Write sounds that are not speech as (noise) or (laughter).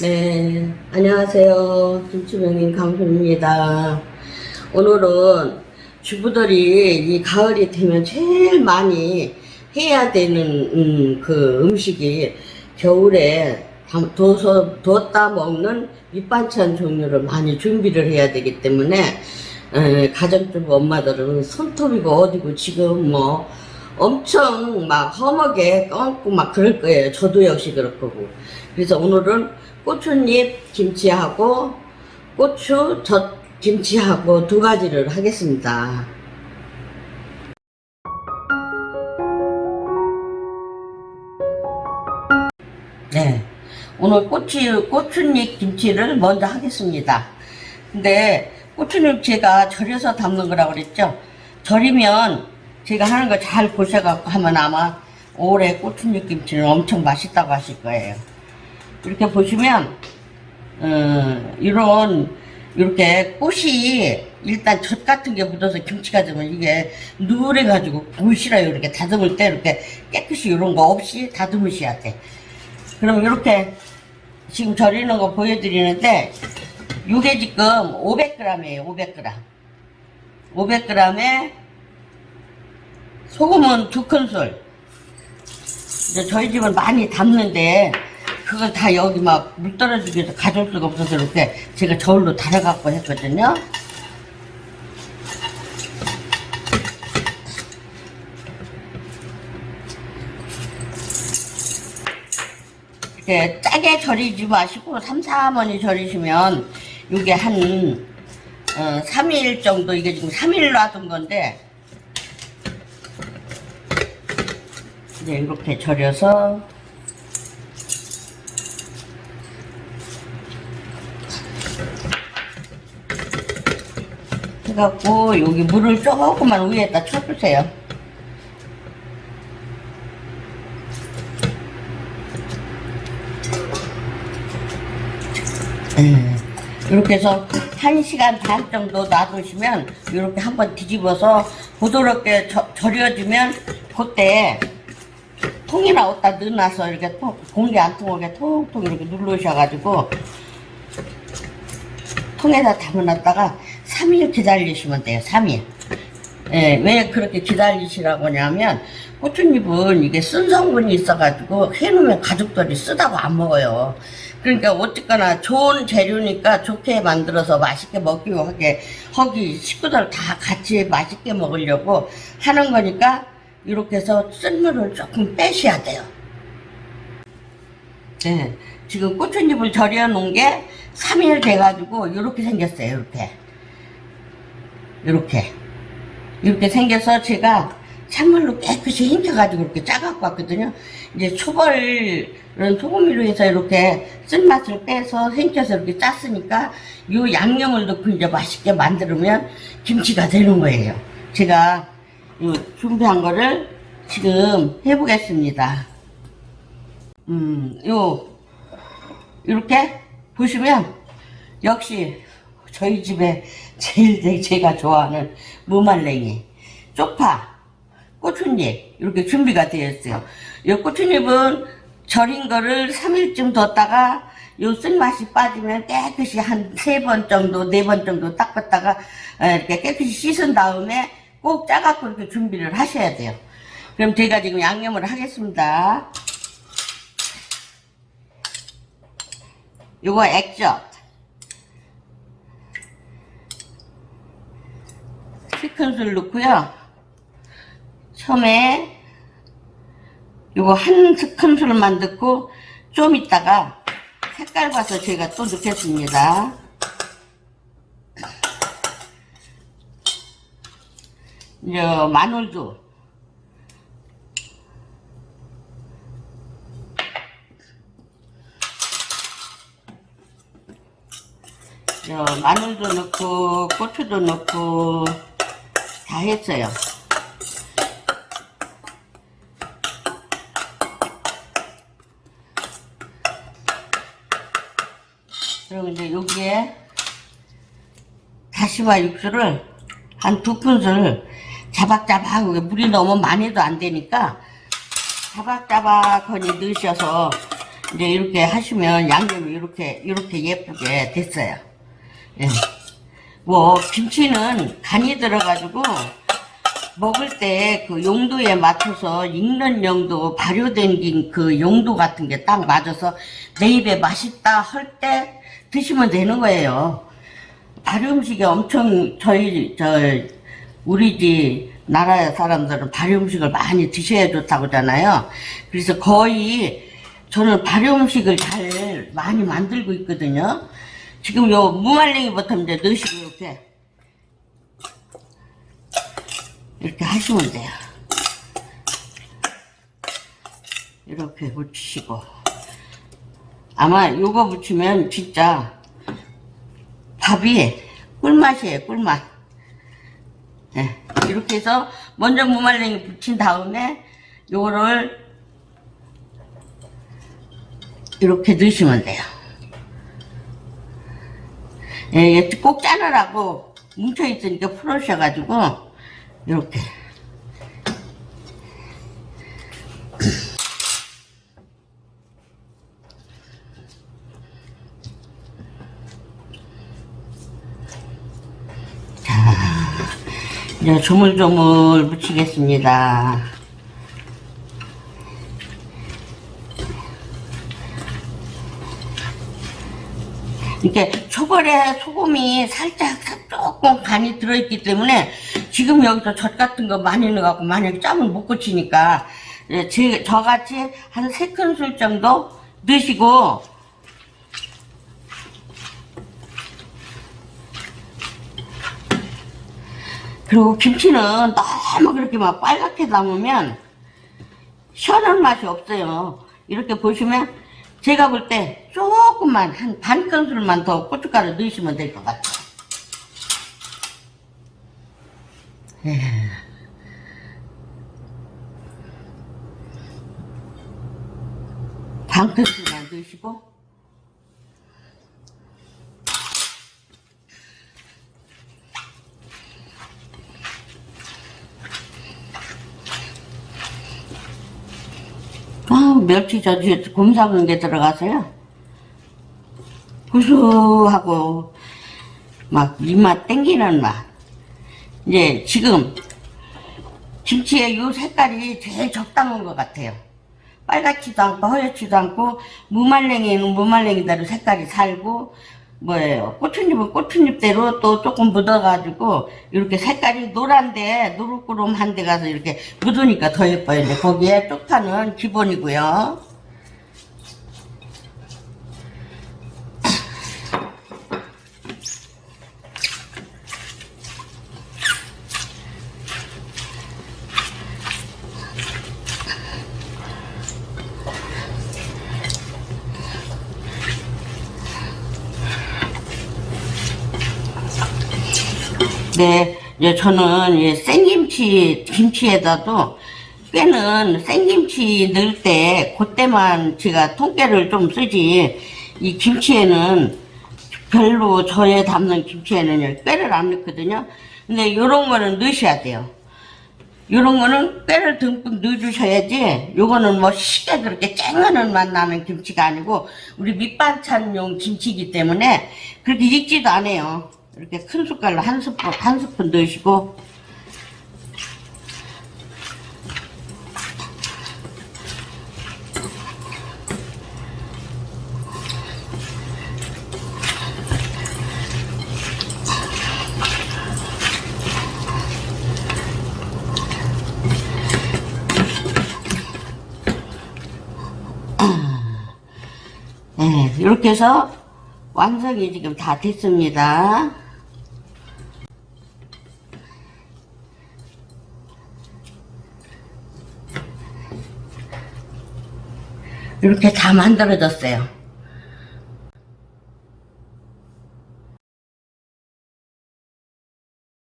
네, 안녕하세요. 김치명인 강순입니다. 오늘은 주부들이 이 가을이 되면 제일 많이 해야 되는 음, 그 음식이 겨울에 담- 둬서 뒀다 먹는 밑반찬 종류를 많이 준비를 해야 되기 때문에 에, 가정주부 엄마들은 손톱이고 어디고 지금 뭐 엄청 막 험하게 껌고 막 그럴 거예요. 저도 역시 그럴 거고. 그래서 오늘은 고추잎 김치하고 고추 젓 김치하고 두 가지를 하겠습니다. 네. 오늘 고추, 고추잎 김치를 먼저 하겠습니다. 근데 고추잎 제가 절여서 담는 거라고 그랬죠? 절이면 제가 하는 거 잘 보셔갖고 하면 아마 올해 고추잎 김치는 엄청 맛있다고 하실 거예요. 이렇게 보시면, 어, 이런, 이렇게 꽃이 일단 젖 같은 게 묻어서 김치가 되면 이게 누래 가지고 보기 싫어요. 이렇게 다듬을 때 이렇게 깨끗이 이런 거 없이 다듬으셔야 돼. 그럼 이렇게 지금 절이는 거 보여드리는데 이게 지금 500g이에요 500g 500g에 소금은 두 큰술 이제 저희 집은 많이 담는데 그걸 다 여기 막 물 떨어지게 해서 가져올 수가 없어서 이렇게 제가 저울로 달아갖고 했거든요. 이렇게 짜게 절이지 마시고 삼삼원이 절이시면 이게 한 어, 3일 정도 이게 지금 3일 놔둔 건데 이제 이렇게 절여서 해갖고 여기 물을 조금만 위에다 쳐주세요. 음, 이렇게 해서 1시간 반 정도 놔두시면 이렇게 한번 뒤집어서 부드럽게 저, 절여주면 그때 통이나 어디다 넣어놔서 이렇게 통, 공기 안 통하게 통통 이렇게 누르셔가지고 통에다 담아놨다가 3일 기다리시면 돼요 3일 예, 왜 그렇게 기다리시라고 하냐면 고추잎은 이게 쓴 성분이 있어가지고 해놓으면 가족들이 쓰다고 안 먹어요. 그러니까 어쨌거나 좋은 재료니까 좋게 만들어서 맛있게 먹기 하게 허기 식구들 다 같이 맛있게 먹으려고 하는 거니까 이렇게 해서 쓴물을 조금 빼셔야 돼요. 네, 지금 고추잎을 절여 놓은 게 3일 돼가지고 이렇게 생겼어요. 이렇게. 이렇게. 이렇게 생겨서 제가 찬물로 깨끗이 헹겨가지고 이렇게 짜갖고 왔거든요. 이제 초벌은 소금으로 해서 이렇게 쓴맛을 빼서 생겨서 이렇게 짰으니까 요 양념을 넣고 이제 맛있게 만들면 김치가 되는 거예요. 제가 요 준비한 거를 지금 해보겠습니다. 음, 요, 이렇게 보시면 역시 저희 집에 제일 제가 좋아하는 무말랭이, 쪽파, 고추잎 이렇게 준비가 되어 있어요. 이 고추잎은 절인 거를 3일쯤 뒀다가 요 쓴맛이 빠지면 깨끗이 한 세 번 정도, 네 번 정도 닦았다가 에, 이렇게 깨끗이 씻은 다음에 꼭 짜갖고 이렇게 준비를 하셔야 돼요. 그럼 제가 지금 양념을 하겠습니다. 요거 액젓. 스푼술 넣고요. 처음에 요거 한 스푼술만 넣고 좀 있다가 색깔 봐서 제가 또 넣겠습니다. 이제 마늘도 마늘도 넣고 고추도 넣고 다 했어요. 그리고 이제 여기에 다시마 육수를 한 두 큰술 자박자박 물이 너무 많이도 안 되니까 자박자박하니 넣으셔서 이제 이렇게 하시면 양념이 이렇게 이렇게 예쁘게 됐어요. 예. 뭐 김치는 간이 들어가지고 먹을 때 그 용도에 맞춰서 익는 용도 발효된 긴그 용도 같은 게 딱 맞아서 내 입에 맛있다 할 때 드시면 되는 거예요. 발효 음식이 엄청 저희 저 우리 집 나라 사람들은 발효 음식을 많이 드셔야 좋다고 하잖아요. 그래서 거의 저는 발효 음식을 잘 많이 만들고 있거든요. 지금 요 무말랭이부터 이제 넣으시고 이렇게. 이렇게 하시면 돼요. 이렇게 붙이시고. 아마 요거 붙이면 진짜 밥이 꿀맛이에요 꿀맛. 네, 이렇게 해서 먼저 무말랭이 붙인 다음에 요거를 이렇게 넣으시면 돼요 예, 얘꼭 짜느라고 뭉쳐있으니까 풀으셔가지고 이렇게 (clears throat) 이제 조물조물 묻히겠습니다. 이렇게 초벌에 소금이 살짝 조금 간이 들어있기 때문에 지금 여기서 젓 같은 거 많이 넣어갖고 만약에 짬을 못 고치니까 예, 제, 저같이 한세 큰술 정도 넣으시고 그리고 김치는 너무 그렇게 막 빨갛게 담으면 시원한 맛이 없어요. 이렇게 보시면 제가 볼 때 조금만 한 반 큰술만 더 고춧가루 넣으시면 될 것 같아요. 예. 반 큰술만 넣으시고 아, 멸치 저지 곰삭은 게 들어가서요. 구수하고 막 입맛 땡기는 맛. 이제 지금 김치의 요 색깔이 제일 적당한 것 같아요. 빨갛지도 않고 허옇지도 않고 무말랭이는 무말랭이대로 색깔이 살고 뭐예요? 고추잎은 고추잎대로 또 조금 묻어가지고 이렇게 색깔이 노란데 노릇구름한 데 가서 이렇게 묻으니까 더 예뻐요. 근데 거기에 쪽파는 기본이고요 네, 이제 저는 이 생김치, 김치에다도 깨는 생김치 넣을 때 그때만 제가 통깨를 좀 쓰지 이 김치에는 별로 저에 담는 김치에는 깨를 안 넣거든요. 근데 요런 거는 넣으셔야 돼요. 요런 거는 깨를 듬뿍 넣어주셔야지 요거는 뭐 쉽게 그렇게 쨍하는 맛 나는 김치가 아니고 우리 밑반찬용 김치이기 때문에 그렇게 익지도 않아요. 이렇게 큰 숟갈로 한 스푼, 한 스푼 넣으시고 네, 이렇게 해서 완성이 지금 다 됐습니다. 이렇게 다 만들어졌어요.